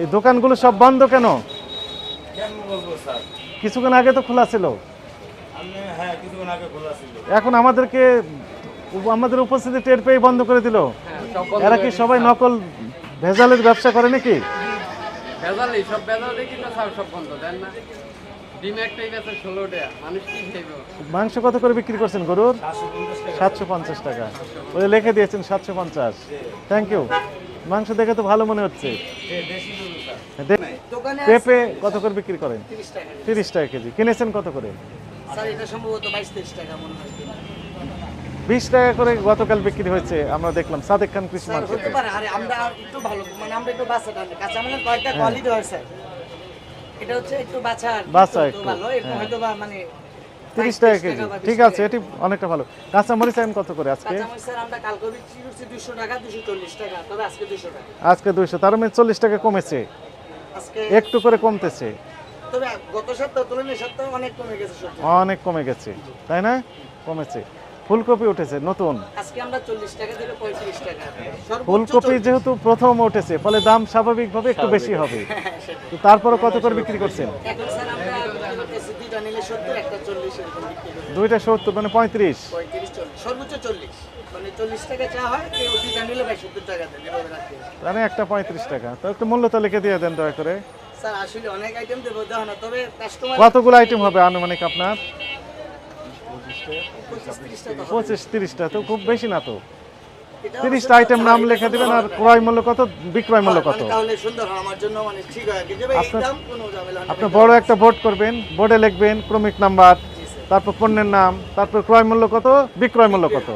এই দোকানগুলো সব বন্ধ কেন? কেন বলব স্যার? কিছুক্ষণ আগে তো খোলা ছিল। আমি হ্যাঁ খোলা ছিল। এখন আমাদেরকে আমাদের উপস্থিতি টের পেয়ে বন্ধ করে দিল। হ্যাঁ, এরা কি সবাই নকল ভেজালের ব্যবসা করে নাকি? ভেজালি সব ভেজাল দেখি না স্যার সব বন্ধ দেন না? ডিম একটাই বেচে ষোলো টাকা মানুষ কি মাংস কত করে বিক্রি করছেন গরুর? সাতশো পঞ্চাশ টাকা। সাতশো পঞ্চাশ টাকা। ওই লিখে দিয়েছেন সাতশো পঞ্চাশ। থ্যাংক ইউ মাংস দেখে তো ভালো মনে হচ্ছে। পেঁপে কত করে বিক্রি করেন? তিরিশ টাকা। কেজি। কিনেছেন কত করে? বিশ টাকা করে গতকাল বিক্রি হয়েছে আমরা দেখলাম সাদেক খান কৃষি স্যার মার্কেটে। আমরা একটু ভালো মানে আমরা একটু বাচ্চা কাঁচা মানে কয়েকটা কোয়ালিটি হয় স্যার। এটা হচ্ছে একটু বাচ্চা তো একটু, ভালো। এরকম হ্যাঁ। হয়তো মানে তিরিশ টাকা কেজি। ঠিক আছে এটি অনেকটা ভালো। কাঁচা মরিচ এখন কত করে আজকে? কাঁচামরিচ আজকে দুইশো তার মানে চল্লিশ টাকা কমেছে। একটু করে কমতেছে। তবে গত সপ্তাহ তুলনায় সপ্তাহে অনেক কমে গেছে সবজি। অনেক কমে গেছে তাই না? কমেছে। ফুলকপি উঠেছে নতুন। ফুলকপি যেহেতু প্রথম উঠেছে ফলে দাম স্বাভাবিকভাবে একটু বেশি হবে। হ্যাঁ, তো তারপরে কত করে বিক্রি করছেন এখন স্যার আমরা বিক্রি করতেছি দুইটা নিলে সত্তর একটা চল্লিশ এরকম দুইটা সত্তর মানে পঁয়ত্রিশ। পঁয়ত্রিশ চল্লিশ সর্বোচ্চ চল্লিশ। মানে চল্লিশ টাকা চা হয় কেউ দুইটা নিলে ভাই সত্তর টাকা দেন এভাবে রাখতে মানে একটা পঁয়ত্রিশ টাকা। তো একটু মূল্য তালিকা দিয়ে দেন দয়া করে। স্যার আসলে অনেক আইটেম দেবো দেওয়া না তবে কাস্টমার কতগুলো আইটেম হবে আনুমানিক আপনার? পঁচিশ তিরিশটা তো খুব বেশি না তো। তিরিশটা আইটেম নাম লেখে দিবেন আর। ক্রয় মূল্য কত? বিক্রয় মূল্য কত? মানে নেই। আপনি বড় একটা ভোট করবেন বোর্ডে লিখবেন ক্রমিক নাম্বার তারপর পণ্যের নাম তারপর ক্রয় মূল্য কত? বিক্রয় মূল্য কত?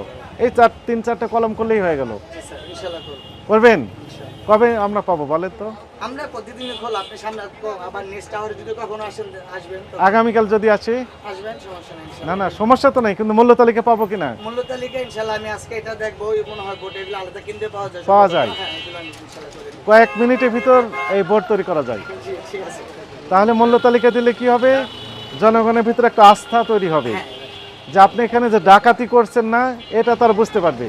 এই চার তিন চারটা কলম করলেই হয়ে গেল। করবেন। কবে আমরা পাবো বলেন তো? আমরা প্রতিদিন খোল আপনি সামনে আবার নেক্সট আওয়ারে যদি কখনো আসেন আসবেন তো। আগামীকাল যদি আসি? আসবেন সমস্যা নেই না। না সমস্যা তো নাই কিন্তু মূল্য তালিকা পাবো কিনা? মূল্য তালিকা ইনশাআল্লাহ আমি আজকে এটা দেখব ওই মনে হয় বোট এগুলো আলাদা কিনতে পাওয়া যায়। পাওয়া যায়। হ্যাঁ ইনশাআল্লাহ। কয়েক মিনিটের ভিতর এই বোর্ড তৈরি করা যায়। জি ঠিক আছে। তাহলে মূল্য তালিকা দিলে কি হবে? জনগণের ভিতরে একটা আস্থা তৈরি হবে। যে আপনি এখানে যে ডাকাতি করছেন না এটা তার বুঝতে পারবে।